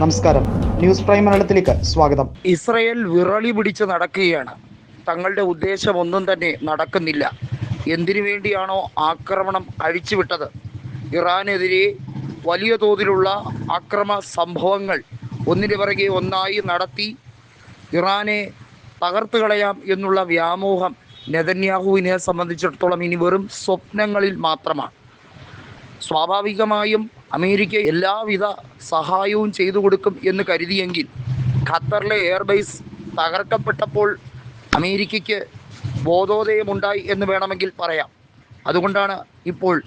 നമസ്കാരം. News prime മലയാളത്തിലേക്ക് സ്വാഗതം. ഇസ്രയേൽ വിറളി പിടിച്ച് നടക്കുകയാണ്. തങ്ങളുടെ ഉദ്ദേശം ഒന്നും തന്നെ നടക്കുന്നില്ല. എന്തിനു വേണ്ടിയാണോ ആക്രമണം അഴിച്ചുവിട്ടത്? ഇറാനെതിരെ വലിയ തോതിലുള്ള ആക്രമ സംഭവങ്ങൾ ഒന്നിനു പിറകെ ഒന്നായി നടത്തി ഇറാനെ തകർത്ത് കളയാം എന്നുള്ള വ്യാമോഹം നെതന്യാഹുവിനെ സംബന്ധിച്ചിടത്തോളം ഇനി വെറും സ്വപ്നങ്ങളിൽ മാത്രമാണ്. സ്വാഭാവികമായും അമേരിക്ക എല്ലാവിധ സഹായവും ചെയ്തു കൊടുക്കും എന്ന് കരുതിയെങ്കിൽ ഖത്തറിലെ എയർബേസ് തകർക്കപ്പെട്ടപ്പോൾ അമേരിക്കയ്ക്ക് ബോധോദയമുണ്ടായി എന്ന് വേണമെങ്കിൽ പറയാം. അതുകൊണ്ടാണ് ഇപ്പോൾ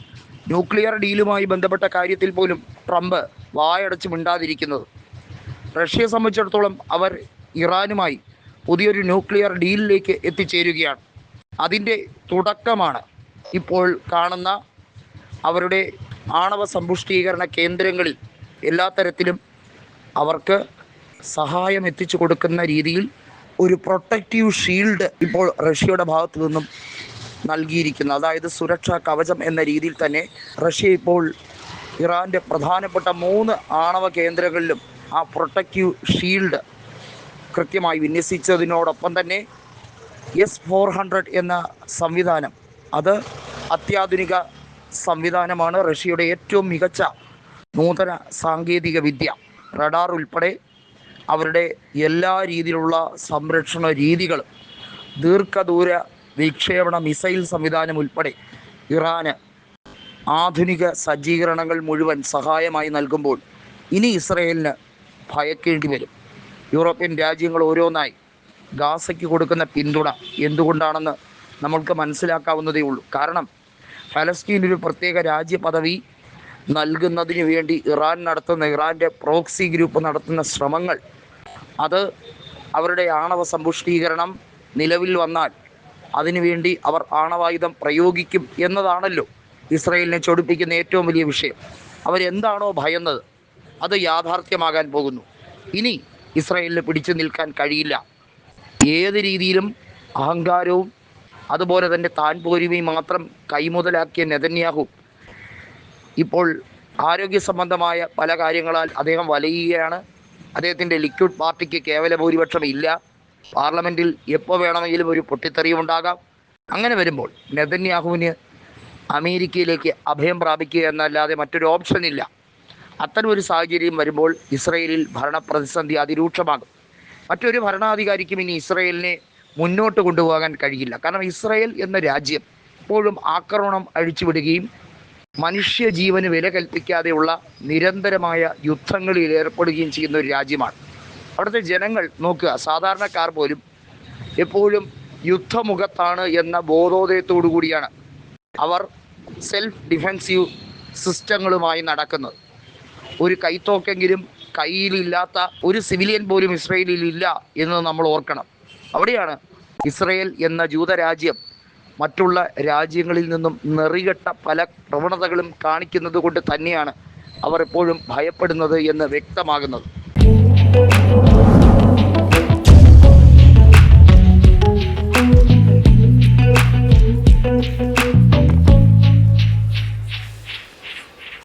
ന്യൂക്ലിയർ ഡീലുമായി ബന്ധപ്പെട്ട കാര്യത്തിൽ പോലും ട്രംപ് വായടച്ച് മിണ്ടാതിരിക്കുന്നത്. റഷ്യയെ സംബന്ധിച്ചിടത്തോളം അവർ ഇറാനുമായി പുതിയൊരു ന്യൂക്ലിയർ ഡീലിലേക്ക് എത്തിച്ചേരുകയാണ്. അതിന്റെ തുടക്കമാണ് ഇപ്പോൾ കാണുന്ന അവരുടെ ആണവ സമ്പുഷ്ടീകരണ കേന്ദ്രങ്ങളിൽ എല്ലാ തരത്തിലും അവർക്ക് സഹായം എത്തിച്ചു കൊടുക്കുന്ന രീതിയിൽ ഒരു പ്രൊട്ടക്റ്റീവ് ഷീൽഡ് ഇപ്പോൾ റഷ്യയുടെ ഭാഗത്തു നിന്നും നൽകിയിരിക്കുന്നു. അതായത് സുരക്ഷാ കവചം എന്ന രീതിയിൽ തന്നെ റഷ്യ ഇപ്പോൾ ഇറാന്റെ പ്രധാനപ്പെട്ട മൂന്ന് ആണവ കേന്ദ്രങ്ങളിലും ആ പ്രൊട്ടക്റ്റീവ് ഷീൽഡ് കൃത്യമായി വിന്യസിച്ചതിനോടൊപ്പം തന്നെ എസ് ഫോർ ഹൺഡ്രഡ് എന്ന സംവിധാനം അത് അത്യാധുനിക സംവിധാനമാണ് റഷ്യയുടെ ഏറ്റവും മികച്ച നൂതന സാങ്കേതിക വിദ്യ. റഡാർ ഉൾപ്പെടെ അവരുടെ എല്ലാ രീതിയിലുള്ള സംരക്ഷണ രീതികളും ദീർഘദൂര വിക്ഷേപണ മിസൈൽ സംവിധാനം ഉൾപ്പെടെ ഇറാന് ആധുനിക സജ്ജീകരണങ്ങൾ മുഴുവൻ സഹായമായി നൽകുമ്പോൾ ഇനി ഇസ്രയേലിന് ഭയക്കേണ്ടി വരും. യൂറോപ്യൻ രാജ്യങ്ങൾ ഓരോന്നായി ഗാസയ്ക്ക് കൊടുക്കുന്ന പിന്തുണ എന്തുകൊണ്ടാണെന്ന് നമ്മൾക്ക് മനസ്സിലാക്കാവുന്നതേ ഉള്ളൂ. കാരണം ഫലസ്തീൻ ഒരു പ്രത്യേക രാജ്യ പദവി നൽകുന്നതിന് വേണ്ടി ഇറാൻ നടത്തുന്ന ഇറാന്റെ പ്രോക്സി ഗ്രൂപ്പ് നടത്തുന്ന ശ്രമങ്ങൾ. അത് അവരുടെ ആണവ സമ്പുഷ്ടീകരണം നിലവിൽ വന്നാൽ അതിനുവേണ്ടി അവർ ആണവായുധം പ്രയോഗിക്കും എന്നതാണല്ലോ ഇസ്രയേലിനെ ചൊടിപ്പിക്കുന്ന ഏറ്റവും വലിയ വിഷയം. അവരെന്താണോ ഭയന്നത് അത് യാഥാർത്ഥ്യമാകാൻ പോകുന്നു. ഇനി ഇസ്രയേലിന് പിടിച്ചു നിൽക്കാൻ കഴിയില്ല. ഏത് രീതിയിലും അഹങ്കാരവും അതുപോലെ തന്നെ താൻ പോരുമി മാത്രം കൈമുതലാക്കിയ നെതന്യാഹു ഇപ്പോൾ ആരോഗ്യ സംബന്ധമായ പല കാര്യങ്ങളാൽ അദ്ദേഹം വലയുകയാണ്. അദ്ദേഹത്തിന്റെ ലിക്വിഡ് പാർട്ടിക്ക് കേവല ഭൂരിപക്ഷം ഇല്ല. പാർലമെന്റിൽ എപ്പോൾ വേണമെങ്കിലും ഒരു പൊട്ടിത്തെറിയും ഉണ്ടാകാം. അങ്ങനെ വരുമ്പോൾ നെതന്യാഹുവിന് അമേരിക്കയിലേക്ക് അഭയം പ്രാപിക്കുക എന്നല്ലാതെ മറ്റൊരു ഓപ്ഷൻ ഇല്ല. അത്തരം ഒരു സാഹചര്യം വരുമ്പോൾ ഇസ്രയേലിൽ ഭരണപ്രതിസന്ധി അതിരൂക്ഷമാകും. മറ്റൊരു ഭരണാധികാരിക്കും ഇനി ഇസ്രയേലിനെ മുന്നോട്ട് കൊണ്ടുപോകാൻ കഴിയില്ല. കാരണം ഇസ്രയേൽ എന്ന രാജ്യം എപ്പോഴും ആക്രമണം അഴിച്ചുവിടുകയും മനുഷ്യ ജീവന് വില കൽപ്പിക്കാതെയുള്ള നിരന്തരമായ യുദ്ധങ്ങളിൽ ഏർപ്പെടുകയും ചെയ്യുന്ന ഒരു രാജ്യമാണ്. അവിടുത്തെ ജനങ്ങൾ നോക്കുക സാധാരണക്കാർ പോലും എപ്പോഴും യുദ്ധമുഖത്താണ് എന്ന ബോധോദയത്തോടു കൂടിയാണ് അവർ സെൽഫ് ഡിഫെൻസീവ് സിസ്റ്റങ്ങളുമായി നടക്കുന്നത്. ഒരു കൈത്തോക്കെങ്കിലും കയ്യിലില്ലാത്ത ഒരു സിവിലിയൻ പോലും ഇസ്രയേലിൽ ഇല്ല എന്ന് നമ്മൾ ഓർക്കണം. അവിടെയാണ് ഇസ്രയേൽ എന്ന ജൂതരാജ്യം മറ്റുള്ള രാജ്യങ്ങളിൽ നിന്നും നെറികെട്ട പല പ്രവണതകളും കാണിക്കുന്നത് കൊണ്ട് തന്നെയാണ് അവർ എപ്പോഴും ഭയപ്പെടുന്നത് എന്ന് വ്യക്തമാകുന്നത്.